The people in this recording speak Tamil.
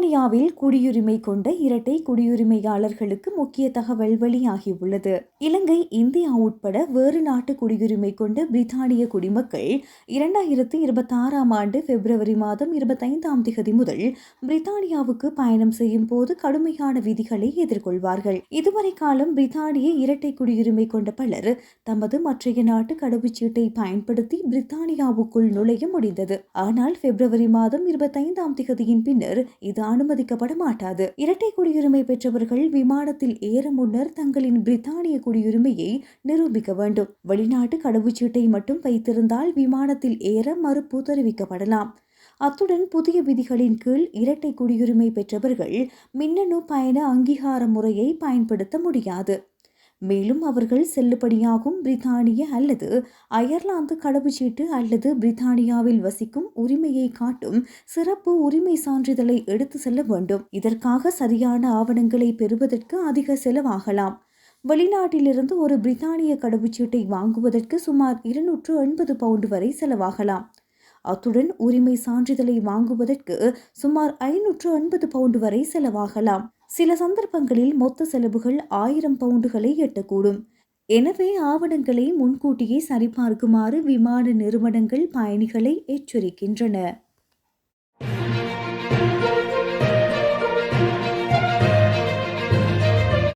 பிரித்தானியாவில் குடியுரிமை கொண்ட இரட்டை குடியுரிமையாளர்களுக்கு முக்கிய தகவல் வெளியாகியுள்ளது. இலங்கை இந்தியா உட்பட வேறு நாட்டு குடியுரிமை கொண்ட பிரித்தானிய குடிமக்கள் இரண்டாயிரத்து இருபத்தி ஆறாம் ஆண்டு பிப்ரவரி மாதம் இருபத்தைந்தாம் திகதி முதல் பிரித்தானியாவுக்கு பயணம் செய்யும் போது கடுமையான விதிகளை எதிர்கொள்வார்கள். இதுவரை காலம் பிரித்தானிய இரட்டை குடியுரிமை கொண்ட பலர் தமது மற்றைய நாட்டு கடவுச்சீட்டை பயன்படுத்தி பிரித்தானியாவுக்குள் நுழைய முடிந்தது. ஆனால் பிப்ரவரி மாதம் இருபத்தைந்தாம் திகதியின் பின்னர் இது அனுமதிக்கப்பட மாட்டாது இரட்டை குடியுரிமை பெற்றவர்கள் விமானத்தில் ஏற முன்னர் தங்களின் பிரித்தானிய குடியுரிமையை நிரூபிக்க வேண்டும். வெளிநாட்டு கடவுச்சீட்டை மட்டும் வைத்திருந்தால் விமானத்தில் ஏற மறுப்பு தெரிவிக்கப்படலாம். அத்துடன் புதிய விதிகளின் கீழ் இரட்டை குடியுரிமை பெற்றவர்கள் மின்னணு பயண அங்கீகார முறையை பயன்படுத்த முடியாது. மேலும் அவர்கள் செல்லுபடியாகும் பிரித்தானிய அல்லது அயர்லாந்து கடவுச்சீட்டு அல்லது பிரித்தானியாவில் வசிக்கும் உரிமையை காட்டும் சிறப்பு உரிமை சான்றிதழை எடுத்து செல்ல வேண்டும். இதற்காக சரியான ஆவணங்களை பெறுவதற்கு அதிக செலவாகலாம். வெளிநாட்டிலிருந்து ஒரு பிரித்தானிய கடவுச்சீட்டை வாங்குவதற்கு சுமார் இருநூற்று எண்பது பவுண்டு வரை செலவாகலாம். அத்துடன் உரிமை சான்றிதழை வாங்குவதற்கு சுமார் ஐநூற்று எண்பது பவுண்டு வரை செலவாகலாம். சில சந்தர்ப்பங்களில் மொத்த செலவுகள் ஆயிரம் பவுண்டுகளை எட்டக்கூடும். எனவே ஆவணங்களை முன்கூட்டியே சரிபார்க்குமாறு விமான நிறுவனங்கள் பயணிகளை எச்சரிக்கின்றன.